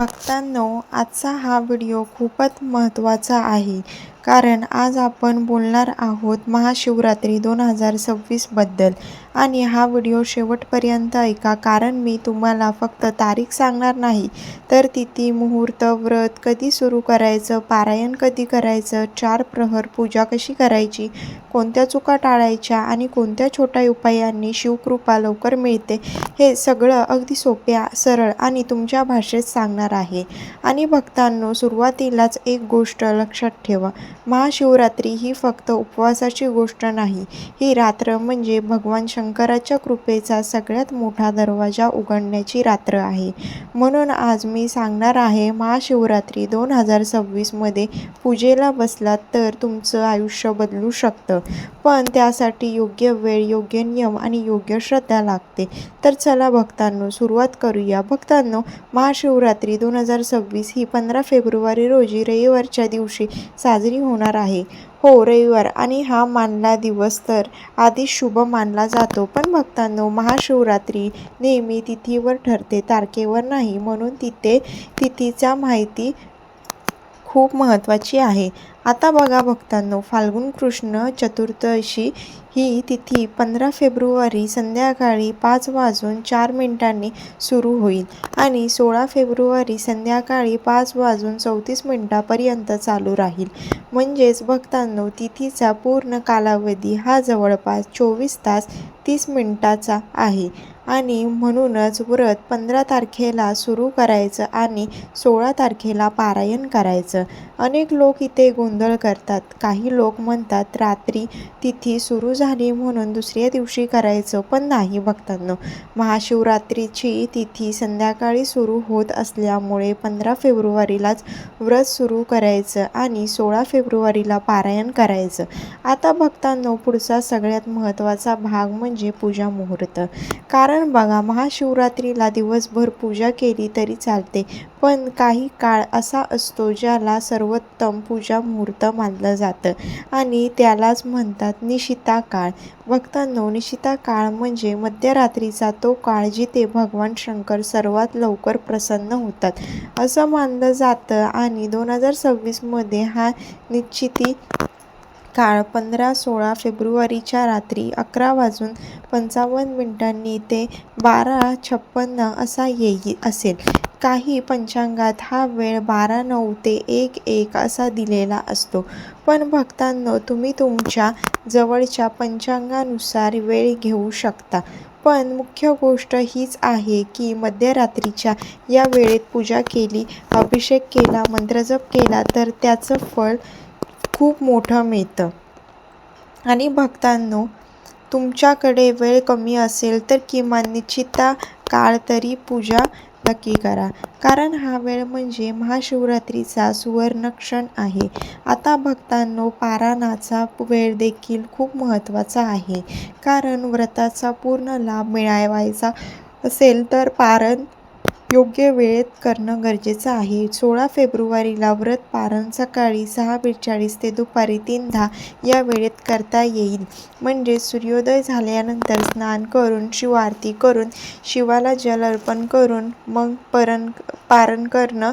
भक्तांनो आजचा हा व्हिडिओ खूपच महत्त्वाचा आहे. कारण आज आपण बोलणार आहोत महाशिवरात्री दोन हजार सव्वीसबद्दल आणि हा व्हिडिओ शेवटपर्यंत ऐका कारण मी तुम्हाला फक्त तारीख सांगणार नाही तर तिथी मुहूर्त व्रत कधी सुरू करायचं पारायण कधी करायचं चार प्रहर पूजा कशी करायची कोणत्या चुका टाळायच्या आणि कोणत्या छोट्या उपायांनी शिवकृपा लवकर मिळते हे सगळं अगदी सोप्या सरळ आणि तुमच्या भाषेत सांगणार आहे. आणि भक्तांनो सुरुवातीलाच एक गोष्ट लक्षात ठेवा महाशिवरात्री ही फक्त उपवासाची गोष्ट नाही ही रात्र म्हणजे भगवान शंकराच्या कृपेचा सगळ्यात मोठा दरवाजा उघडण्याची रात्र आहे. म्हणून आज मी सांगणार आहे महाशिवरात्री दोन हजार सव्वीसमध्ये पूजेला बसलात तर तुमचं आयुष्य बदलू शकतं. पण त्यासाठी योग्य वेळ योग्य नियम आणि योग्य श्रद्धा लागते. तर चला भक्तांनो सुरुवात करूया. भक्तांनो महाशिवरात्री दोन हजार सव्वीस ही पंधरा फेब्रुवारी रोजी रविवारच्या दिवशी साजरी होणार आहे. हो रविवार. आणि हा मानला दिवस तर आधी शुभ मानला जातो पण भक्तांनो महाशिवरात्री नेहमी तिथीवर ठरते तारखेवर नाही. म्हणून तिथे तिथीचा माहिती खूप महत्त्वाची आहे. आता बघा भक्तांनो फाल्गुन कृष्ण चतुर्दशी ही तिथी पंधरा फेब्रुवारी संध्याकाळी पाच वाजून चार मिनिटांनी सुरू होईल आणि सोळा फेब्रुवारी संध्याकाळी पाच वाजून चौतीस मिनिटापर्यंत चालू राहील. म्हणजेच भक्तांनो तिथीचा पूर्ण कालावधी हा जवळपास चोवीस तास तीस मिनिटाचा आहे. आणि म्हणूनच व्रत पंधरा तारखेला सुरू करायचं आणि सोळा तारखेला पारायण करायचं. अनेक लोक इथे गोंधळ करतात. काही लोक म्हणतात रात्री तिथी सुरू झाली म्हणून दुसऱ्या दिवशी करायचं पण नाही भक्तांनो. महाशिवरात्रीची तिथी संध्याकाळी सुरू होत असल्यामुळे पंधरा फेब्रुवारीलाच व्रत सुरू करायचं आणि सोळा फेब्रुवारीला पारायण करायचं. आता भक्तांनो पुढचा सगळ्यात महत्त्वाचा भाग म्हणजे पूजा मुहूर्त. कारण बघा महाशिवरात्रीला दिवसभर पूजा केली तरी चालते. पण काही काळ असा असतो ज्याला सर्वोत्तम पूजा मुहूर्त मानलं जातं. आणि त्यालाच म्हणतात निशिता काळ. भक्तांनो निशिता काळ म्हणजे मध्यरात्रीचा तो काळ जिथे भगवान शंकर सर्वात लवकर प्रसन्न होतात. असं मानलं जातं. आणि दोन हजार सव्वीसमध्ये हा निश्चिती काळ पंधरा सोळा फेब्रुवारीच्या रात्री अकरा वाजून पंचावन्न मिनिटांनी ते बारा छप्पन्न असा येई असेल. काही पंचांगात हा वेळ बारा नऊ ते एक एक असा दिलेला असतो. पण भक्तांनो तुम्ही तुमच्या जवळच्या पंचांगानुसार वेळ घेऊ शकता. पण मुख्य गोष्ट हीच आहे की मध्यरात्रीच्या या वेळेत पूजा केली अभिषेक केला मंत्रजप केला तर त्याचं फळ खूप मोठं मिळतं. आणि भक्तांनो तुमच्याकडे वेळ कमी असेल तर किमान निश्चिता काळ तरी पूजा नक्की करा. कारण हा वेळ म्हणजे महाशिवरात्रीचा सुवर्णक्षण आहे. आता भक्तांनो पारायणाचा वेळ देखील खूप महत्त्वाचा आहे. कारण व्रताचा पूर्ण लाभ मिळवायचा असेल तर पारण योग्य वेळेत करणं गरजेचं आहे. सोळा फेब्रुवारीला व्रत पारण सकाळी सहा बेचाळीस ते दुपारी तीन दहा या वेळेत करता येईल. म्हणजे सूर्योदय झाल्यानंतर स्नान करून शिवारती करून शिवाला जल अर्पण करून मग परण पारण करणं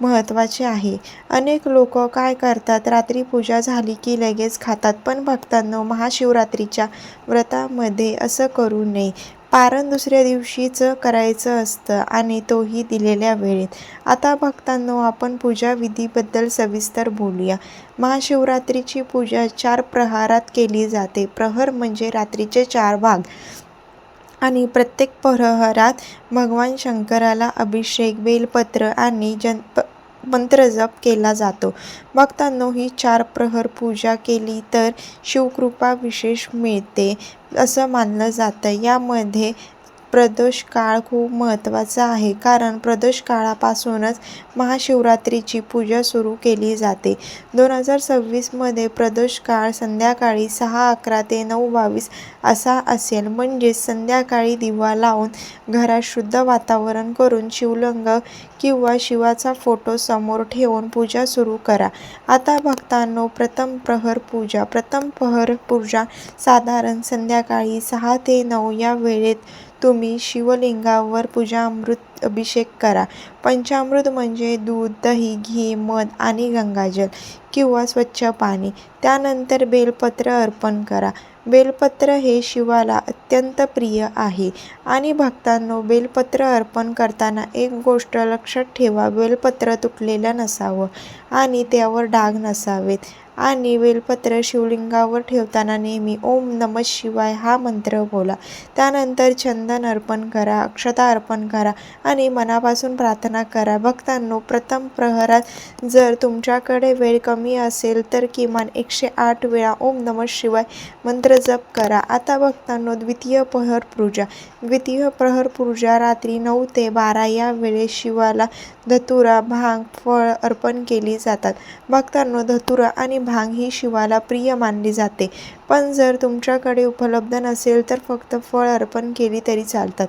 महत्त्वाचे आहे. अनेक लोक काय करतात? रात्री पूजा झाली की लगेच खातात. पण भक्तांनो महाशिवरात्रीच्या व्रतामध्ये असं करू नये. पारण दुसऱ्या दिवशीच करायचं असतं आणि तोही दिलेल्या वेळेत. आता भक्तांनो आपण पूजा विधीबद्दल सविस्तर बोलूया. महाशिवरात्रीची पूजा चार प्रहारात केली जाते. प्रहर म्हणजे रात्रीचे चार भाग. आणि प्रत्येक प्रहरात भगवान शंकराला अभिषेक बेलपत्र आणि जन प मंत्र जप केला जातो. भक्तांनो ही चार प्रहर पूजा केली तर शिवकृपा विशेष मिळते असं मानलं जातं. यामध्ये प्रदोष काळ खूप महत्त्वाचा आहे. कारण प्रदोष काळापासूनच महाशिवरात्रीची पूजा सुरू केली जाते. दोन हजार सव्वीसमध्ये प्रदोष काळ संध्याकाळी सहा अकरा ते नऊ बावीस असा असेल. म्हणजेच संध्याकाळी दिवा लावून घरात शुद्ध वातावरण करून शिवलिंग किंवा शिवाचा फोटो समोर ठेवून पूजा सुरू करा. आता भक्तांनो प्रथम प्रहर पूजा. प्रथम प्रहर पूजा साधारण संध्याकाळी सहा ते नऊ या वेळेत तुम्ही शिवलिंगावर पूजामृत अभिषेक करा. पंचामृत म्हणजे दूध दही घी मध आणि गंगाजल किंवा स्वच्छ पाणी. त्यानंतर बेलपत्र अर्पण करा. बेलपत्र हे शिवाला अत्यंत प्रिय आहे. आणि भक्तांनो बेलपत्र अर्पण करताना एक गोष्ट लक्षात ठेवा. बेलपत्र तुटलेलं नसावं आणि त्यावर डाग नसावेत. आणि बेलपत्र शिवलिंगावर ठेवताना नेहमी ओम नम शिवाय हा मंत्र बोला. त्यानंतर चंदन अर्पण करा अक्षता अर्पण करा आणि मनापासून प्रार्थना करा. भक्तांनो प्रथम प्रहरात जर तुमच्याकडे वेळ कमी असेल तर किमान एकशे आठ वेळा ओम नम शिवाय मंत्र जप करा. आता भक्तांनो द्वितीय प्रहर पूजा. द्वितीय प्रहर पूजा रात्री नऊ ते बारा या वेळेस शिवाला धतुरा भांग फळ अर्पण केली जातात. भक्तांनो धतुरा आणि भांग ही शिवाला प्रिय मानली जाते. पण जर तुमच्याकडे उपलब्ध नसेल तर फक्त फळ अर्पण केली तरी चालतात.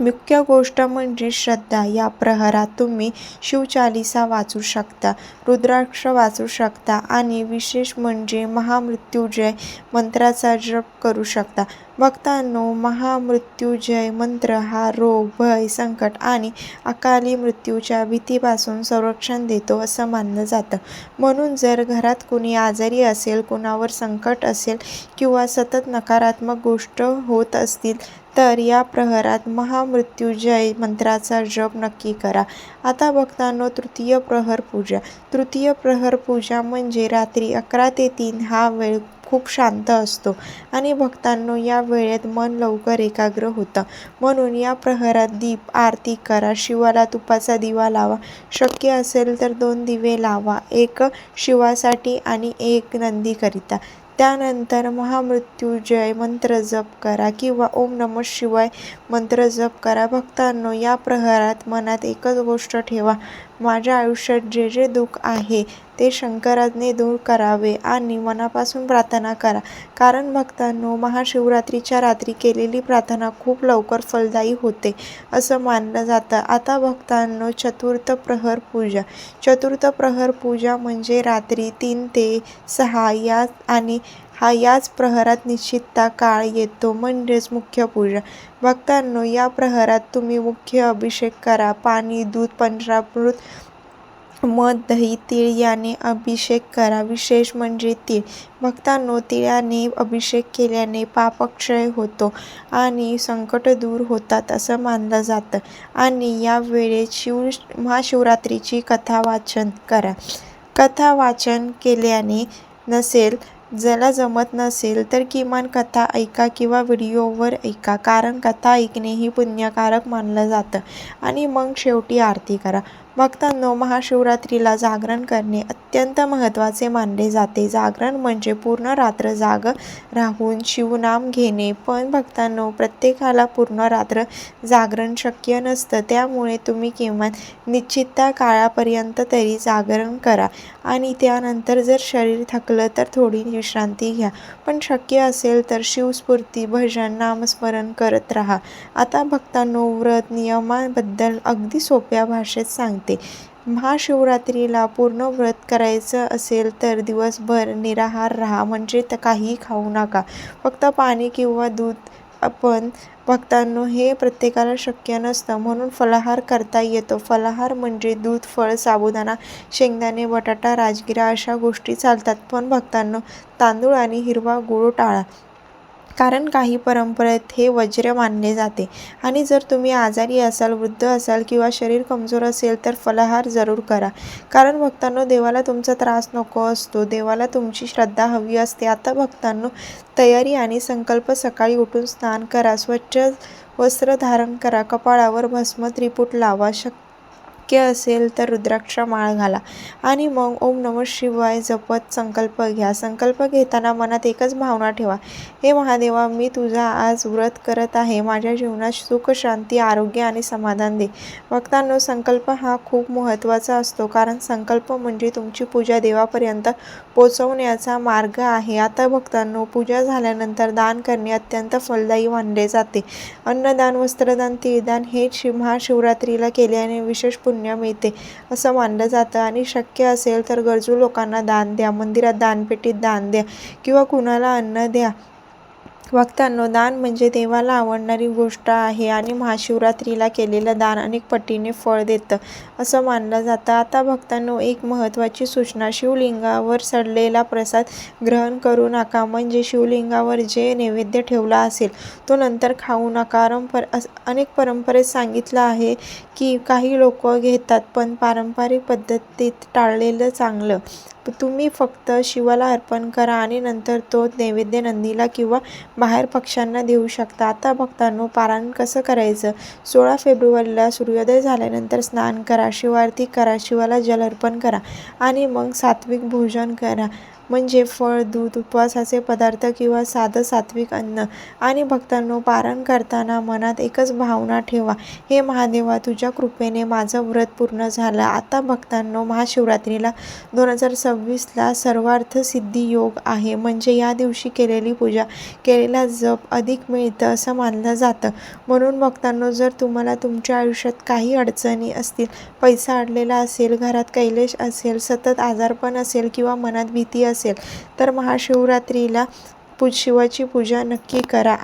मुख्य गोष्ट म्हणजे श्रद्धा. या प्रहरात तुम्ही शिवचालिसा वाचू शकता रुद्राक्ष वाचू शकता आणि विशेष म्हणजे महामृत्युजय मंत्राचा जप करू शकता. भक्तांनो महामृत्युंजय मंत्र हा रोग भय संकट आणि अकाली मृत्यूच्या भीतीपासून संरक्षण देतो असं मानलं जातं. म्हणून जर घरात कोणी आजारी असेल कुणावर संकट असेल किंवा सतत नकारात्मक गोष्ट होत असतील तर या प्रहरात महामृत्युजय मंत्राचा जप नक्की करा. आता भक्तांनो तृतीय प्रहर पूजा. तृतीय प्रहर पूजा म्हणजे रात्री अकरा ते तीन हा वेळ खूप शांत असतो. आणि भक्तांनो या वेळेत मन लवकर एकाग्र होतं. म्हणून या प्रहरात दीप आरती करा. शिवाला तुपाचा दिवा लावा. शक्य असेल तर दोन दिवे लावा. एक शिवासाठी आणि एक नंदीकरिता. त्यानंतर महामृत्युजय मंत्र जप करा किंवा ओम नम शिवाय मंत्र जप करा. भक्तांनो या प्रहरात मनात एकच गोष्ट ठेवा. माझ्या आयुष्यात जे जे दुःख आहे ते शंकराने दूर करावे आणि मनापासून प्रार्थना करा. कारण भक्तांनो महाशिवरात्रीच्या रात्री केलेली प्रार्थना खूप लवकर फलदायी होते असं मानलं जातं. आता भक्तांनो चतुर्थ प्रहर पूजा. चतुर्थ प्रहर पूजा म्हणजे रात्री तीन ते सहा या आणि हा याच प्रहरात निश्चितता काळ येतो म्हणजेच मुख्य पूजा. भक्तांनो या प्रहरात तुम्ही मुख्य अभिषेक करा. पाणी दूध पंचामृत मध दही तीळ याने अभिषेक करा. विशेष म्हणजे तीळ. भक्तांनो तिळाने अभिषेक केल्याने पापक्षय होतो आणि संकट दूर होतात असं मानलं जातं. आणि या वेळेत शिव महाशिवरात्रीची कथा वाचन करा. कथा वाचन केल्याने नसेल ज्याला जमत नसेल तर किमान कथा ऐका किंवा व्हिडिओवर ऐका. कारण कथा ऐकणे ही पुण्यकारक मानलं जातं. आणि मग शेवटी आरती करा. भक्तांनो महाशिवरात्रीला जागरण करणे अत्यंत महत्त्वाचे मानले जाते. जागरण म्हणजे पूर्ण रात्र जाग राहून शिवनाम घेणे. पण भक्तांनो प्रत्येकाला पूर्ण रात्र जागरण शक्य नसतं. त्यामुळे तुम्ही किमान निश्चितता काळापर्यंत तरी जागरण करा. आणि त्यानंतर जर शरीर थकलं तर थोडी विश्रांती घ्या. पण शक्य असेल तर शिवस्फूर्ती भजन नामस्मरण करत राहा. आता भक्तांनो व्रत नियमाबद्दल अगदी सोप्या भाषेत सांगते. महाशिवरात्रीला पूर्ण व्रत करायचं असेल तर दिवसभर निराहार राहा म्हणजे तर काही खाऊ नका. फक्त पाणी किंवा दूध आपण भक्तांनो हे प्रत्येकाला शक्य नसतं. म्हणून फलाहार करता येतो. फलाहार म्हणजे दूध फळ साबुदाणा शेंगदाणे बटाटा राजगिरा अशा गोष्टी चालतात. पण भक्तांनो तांदूळ आणि हिरवा गूळ टाळा. कारण काही परंपरेत हे वज्र मानले जाते. आणि जर तुम्ही आजारी असाल वृद्ध असाल किंवा शरीर कमजोर असेल तर फलाहार जरूर करा. कारण भक्तांनो देवाला तुमचा त्रास नको असतो. देवाला तुमची श्रद्धा हवी असते. आता भक्तांनो तयारी आणि संकल्प सकाळी उठून स्नान करा. स्वच्छ वस्त्र धारण करा. कपाळावर भस्म त्रिपुट लावा. शक शक्य असेल तर रुद्राक्ष माळ घाला. आणि मग ओम नमः शिवाय जपत संकल्प घ्या. संकल्प घेताना मनात एकच भावना ठेवा. हे महादेवा मी तुझा आज व्रत करत आहे. माझ्या जीवनात सुख शांती आरोग्य आणि समाधान दे. भक्तांनो संकल्प हा खूप महत्त्वाचा असतो. कारण संकल्प म्हणजे तुमची पूजा देवापर्यंत पोचवण्याचा मार्ग आहे. आता भक्तांनो पूजा झाल्यानंतर दान करणे अत्यंत फलदायी मानले जाते. अन्नदान वस्त्रदान तीळदान हे शि महाशिवरात्रीला केल्याने विशेष पुण्य पुण्य मिळते. असं मानलं जातं. आणि शक्य असेल तर गरजू लोकांना दान द्या. मंदिरात दानपेटीत दान द्या. किंवा कुणाला अन्न द्या. भक्तांनो दान म्हणजे देवाला आवडणारी गोष्ट आहे आणि महाशिवरात्रीला केलेलं दान अनेक पटीने फळ देतं असं मानलं जातं. आता भक्तांनो एक महत्त्वाची सूचना शिवलिंगावर सडलेला प्रसाद ग्रहण करू नका म्हणजे शिवलिंगावर जे नैवेद्य ठेवला असेल तो नंतर खाऊ नका. परंपर अनेक परंपरेत सांगितलं आहे की काही लोक घेतात पण पारंपरिक पद्धतीत टाळलेलं चांगलं. तुम्ही फक्त शिवाला अर्पण करा आणि नंतर तो नैवेद्य नंदीला किंवा बाहेर पक्ष्यांना देऊ शकता. आता भक्तांनो पारायण कसं करायचं? सोळा फेब्रुवारीला सूर्योदय झाल्यानंतर स्नान करा शिवारती करा शिवाला जल अर्पण करा आणि मग सात्विक भोजन करा. म्हणजे फळ दूध उपवासाचे पदार्थ किंवा साधं सात्विक अन्न. आणि भक्तांनो पारण करताना मनात एकच भावना ठेवा. हे महादेवा तुझ्या कृपेने माझं व्रत पूर्ण झालं. आता भक्तांनो महाशिवरात्रीला दोन हजार सव्वीसला सर्वार्थ सिद्धी योग आहे. म्हणजे या दिवशी केलेली पूजा केलेला जप अधिक मिळतं असं मानलं जातं. म्हणून भक्तांनो जर तुम्हाला तुमच्या आयुष्यात काही अडचणी असतील पैसा अडलेला असेल घरात कैलेश असेल सतत आजारपण असेल किंवा मनात भीती असेल तर महाशिवरात्रीला पू शिवाची पूजा नक्की करा.